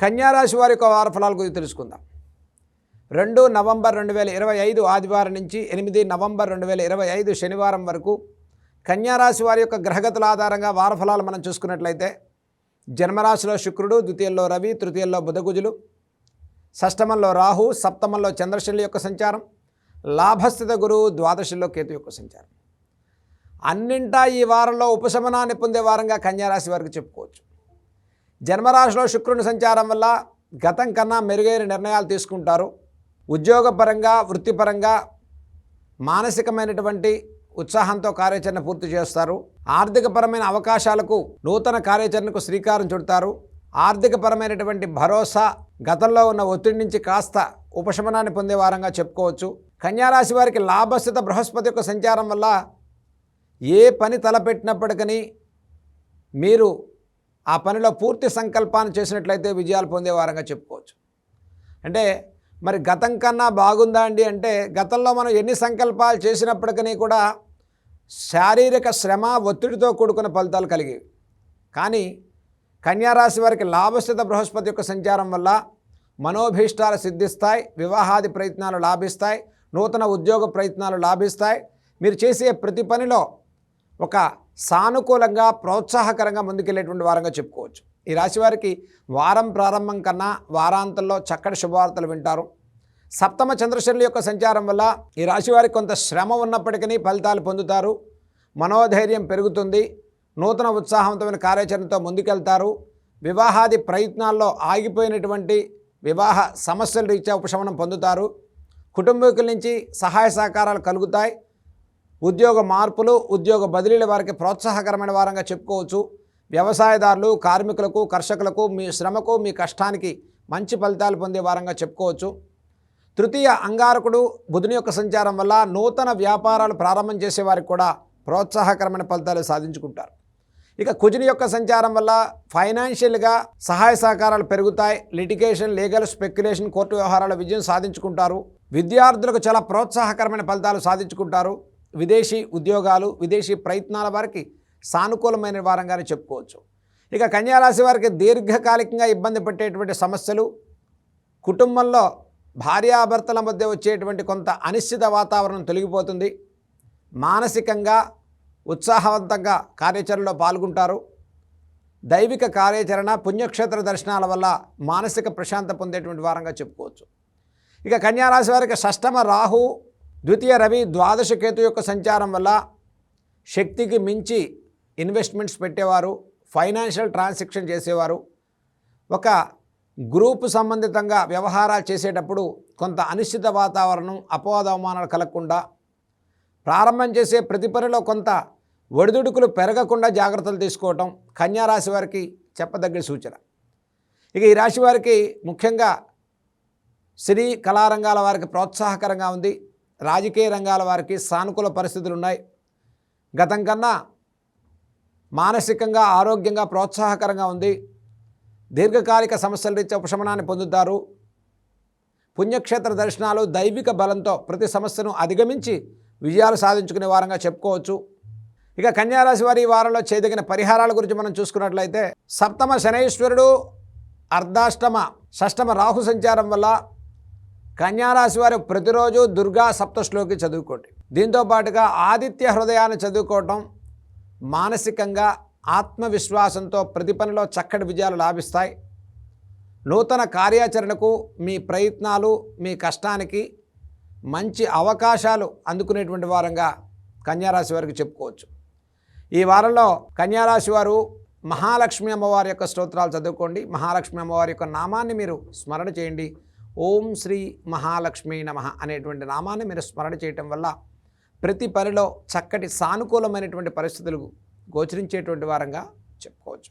కన్యారాశి వారి యొక్క వారఫలాల గురించి తెలుసుకుందాం. రెండు నవంబర్ రెండు వేల ఇరవై ఐదు ఆదివారం నుంచి ఎనిమిది నవంబర్ రెండు వేల ఇరవై ఐదు శనివారం వరకు కన్యారాశి వారి యొక్క గ్రహగతుల ఆధారంగా వారఫలాలు మనం చూసుకున్నట్లయితే జన్మరాశిలో శుక్రుడు ద్వితీయంలో రవి తృతీయంలో బుధగుజులు షష్టమంలో రాహు సప్తమంలో చంద్రశని యొక్క సంచారం లాభస్థిత గురువు ద్వాదశిలో కేతు యొక్క సంచారం. అన్నింటా ఈ వారంలో ఉపశమనాన్ని పొందే వారంగా కన్యారాశి వారికి చెప్పుకోవచ్చు. జన్మరాశిలో శుక్రుని సంచారం వల్ల గతం కన్నా మెరుగైన నిర్ణయాలు తీసుకుంటారు. ఉద్యోగపరంగా వృత్తిపరంగా మానసికమైనటువంటి ఉత్సాహంతో కార్యాచరణ పూర్తి చేస్తారు. ఆర్థికపరమైన అవకాశాలకు నూతన కార్యాచరణకు శ్రీకారం చుడతారు. ఆర్థికపరమైనటువంటి భరోసా గతంలో ఉన్న ఒత్తిడి నుంచి కాస్త ఉపశమనాన్ని పొందే వారంగా చెప్పుకోవచ్చు. కన్యారాశి వారికి లాభస్థిత బృహస్పతి యొక్క సంచారం వల్ల ఏ పని తలపెట్టినప్పటికీ మీరు ఆ పనిలో పూర్తి సంకల్పాన్ని చేసినట్లయితే విజయాలు పొందేవారంగా చెప్పుకోవచ్చు. అంటే మరి గతం కన్నా బాగుందా అండి అంటే గతంలో మనం ఎన్ని సంకల్పాలు చేసినప్పటికీ కూడా శారీరక శ్రమ ఒత్తిడితో కూడుకున్న ఫలితాలు కలిగేవి. కానీ కన్యారాశి వారికి లాభస్థిత బృహస్పతి యొక్క సంచారం వల్ల మనోభీష్టాలు సిద్ధిస్తాయి వివాహాది ప్రయత్నాలు లాభిస్తాయి నూతన ఉద్యోగ ప్రయత్నాలు లాభిస్తాయి. మీరు చేసే ప్రతి పనిలో ఒక సానుకూలంగా ప్రోత్సాహకరంగా ముందుకెళ్ళేటువంటి వారంగా చెప్పుకోవచ్చు. ఈ రాశి వారికి వారం ప్రారంభం కన్నా వారాంతంలో చక్కటి శుభవార్తలు వింటారు. సప్తమ చంద్రశనుల యొక్క సంచారం వల్ల ఈ రాశి వారికి కొంత శ్రమ ఉన్నప్పటికీ ఫలితాలు పొందుతారు. మనోధైర్యం పెరుగుతుంది. నూతన ఉత్సాహవంతమైన కార్యాచరణతో ముందుకెళ్తారు. వివాహాది ప్రయత్నాల్లో ఆగిపోయినటువంటి వివాహ సమస్యల రీత్యా ఉపశమనం పొందుతారు. కుటుంబీకుల నుంచి సహాయ సహకారాలు కలుగుతాయి. ఉద్యోగ మార్పులు ఉద్యోగ బదిలీల వారికి ప్రోత్సాహకరమైన వారంగా చెప్పుకోవచ్చు. వ్యవసాయదారులు కార్మికులకు కర్షకులకు మీ శ్రమకు మీ కష్టానికి మంచి ఫలితాలు పొందే వారంగా చెప్పుకోవచ్చు. తృతీయ అంగారకుడు బుధుని యొక్క సంచారం వల్ల నూతన వ్యాపారాలు ప్రారంభం చేసేవారికి కూడా ప్రోత్సాహకరమైన ఫలితాలు సాధించుకుంటారు. ఇక కుజుని యొక్క సంచారం వల్ల ఫైనాన్షియల్గా సహాయ సహకారాలు పెరుగుతాయి. లిటిగేషన్ లీగల్ స్పెక్యులేషన్ కోర్టు వ్యవహారాల విజయం సాధించుకుంటారు. విద్యార్థులకు చాలా ప్రోత్సాహకరమైన ఫలితాలు సాధించుకుంటారు. విదేశీ ఉద్యోగాలు విదేశీ ప్రయత్నాల వారికి సానుకూలమైన వారంగానే చెప్పుకోవచ్చు. ఇక కన్యారాశి వారికి దీర్ఘకాలికంగా ఇబ్బంది పెట్టేటువంటి సమస్యలు కుటుంబంలో భార్యాభర్తల మధ్య వచ్చేటువంటి కొంత అనిశ్చిత వాతావరణం తొలగిపోతుంది. మానసికంగా ఉత్సాహవంతంగా కార్యాచరణలో పాల్గొంటారు. దైవిక కార్యాచరణ పుణ్యక్షేత్ర దర్శనాల వల్ల మానసిక ప్రశాంత పొందేటువంటి వారంగా చెప్పుకోవచ్చు. ఇక కన్యారాశి వారికి షష్టమ రాహు ద్వితీయ రవి ద్వాదశ కేతు యొక్క సంచారం వల్ల శక్తికి మించి ఇన్వెస్ట్మెంట్స్ పెట్టేవారు ఫైనాన్షియల్ ట్రాన్సాక్షన్ చేసేవారు. ఒక గ్రూప్ సంబంధితంగా వ్యవహారాలు చేసేటప్పుడు కొంత అనిశ్చిత వాతావరణం అపవాద అవమానాలు కలగకుండా ప్రారంభం చేసే ప్రతి పనిలో కొంత ఒడిదుడుకులు పెరగకుండా జాగ్రత్తలు తీసుకోవటం కన్యారాశి వారికి చెప్పదగ్గ సూచన. ఇక ఈ రాశి వారికి ముఖ్యంగా సినీ కళారంగాల వారికి ప్రోత్సాహకరంగా ఉంది. రాజకీయ రంగాల వారికి సానుకూల పరిస్థితులు ఉన్నాయి. గతం కన్నా మానసికంగా ఆరోగ్యంగా ప్రోత్సాహకరంగా ఉంది. దీర్ఘకాలిక సమస్యల రీత్యా ఉపశమనాన్ని పొందుతారు. పుణ్యక్షేత్ర దర్శనాలు దైవిక బలంతో ప్రతి సమస్యను అధిగమించి విజయాలు సాధించుకునే వారంగా చెప్పుకోవచ్చు. ఇక కన్యారాశి వారి ఈ వారంలో చేయదగిన పరిహారాల గురించి మనం చూసుకున్నట్లయితే సప్తమ శనైశ్వరుడు అర్ధాష్టమ షష్టమ రాహు సంచారం వల్ల కన్యారాశి వారు ప్రతిరోజు దుర్గా సప్తశ్లోకి చదువుకోండి. దీంతో పాటుగా ఆదిత్య హృదయాన్ని చదువుకోవటం మానసికంగా ఆత్మవిశ్వాసంతో ప్రతి పనిలో చక్కటి విజయాలు లాభిస్తాయి. నూతన కార్యాచరణకు మీ ప్రయత్నాలు మీ కష్టానికి మంచి అవకాశాలు అందుకునేటువంటి వారంగా కన్యారాశి వారికి చెప్పుకోవచ్చు. ఈ వారంలో కన్యారాశి వారు మహాలక్ష్మి అమ్మవారి యొక్క స్తోత్రాలు చదువుకోండి. మహాలక్ష్మి అమ్మవారి యొక్క నామాన్ని మీరు స్మరణ చేయండి. ఓం శ్రీ మహాలక్ష్మి నమ అనేటువంటి నామాన్ని మీరు స్మరణ చేయటం వల్ల ప్రతి పనిలో చక్కటి సానుకూలమైనటువంటి పరిస్థితులు గోచరించేటువంటి వారంగా చెప్పుకోవచ్చు.